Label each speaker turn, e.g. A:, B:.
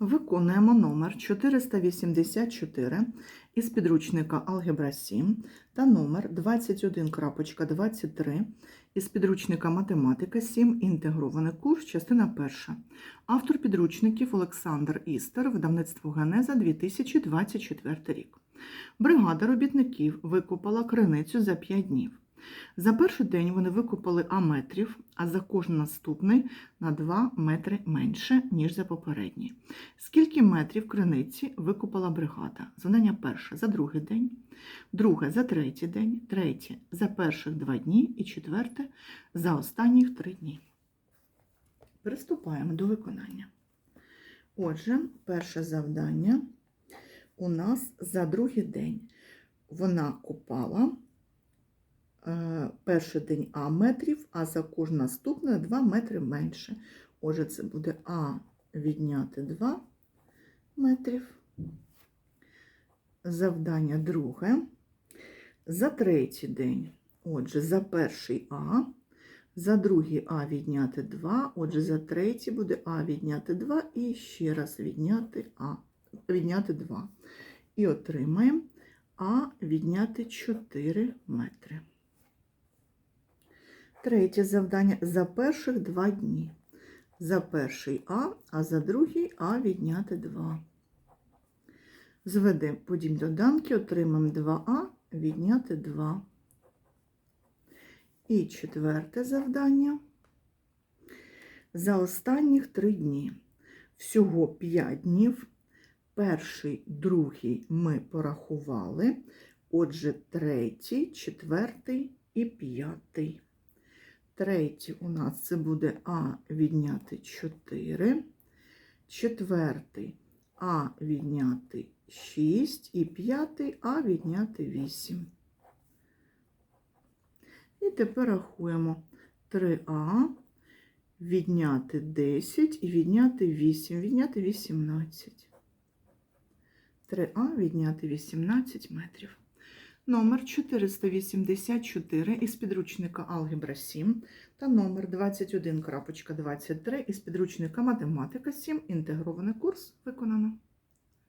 A: Виконуємо номер 484 із підручника Алгебра 7 та номер 21.23 із підручника Математика 7. Інтегрований курс, частина 1. Автор підручників Олександр Істер, видавництво Генеза 2024 рік. Бригада робітників викопала криницю за 5 днів. За перший день вони викопали А метрів, а за кожен наступний на 2 метри менше, ніж за попередній. Скільки метрів криниці викопала бригада? Завдання перше за другий день, друге за третій день, третє за перших два дні і четверте за останніх три дні. Приступаємо до виконання. Отже, перше завдання у нас за другий день. Вона копала е, перший день А метрів, а за кожен наступний на 2 метри менше. Отже, це буде А відняти 2 метрів. Завдання друге. За третій день. Отже, за перший А, за другий А відняти 2, отже, за третій буде А відняти 2 і ще раз відняти А, відняти 2. І отримаємо А відняти 4 метри. Третє завдання за перших 2 дні. За перший А, а за другий А відняти 2. Зведемо подібні доданки, отримаємо 2А, відняти 2. І четверте завдання. За останніх 3 дні. Всього 5 днів. Перший, другий ми порахували. Отже, третій, четвертий і п'ятий. Третій у нас це буде А відняти 4. Четвертий А відняти 6 і п'ятий А відняти 8. І тепер рахуємо 3А відняти 10 і відняти 8, відняти 18. 3А відняти 18 метрів. Номер 484 із підручника Алгебра 7 та номер 21.23 із підручника Математика 7. Інтегрований курс виконано.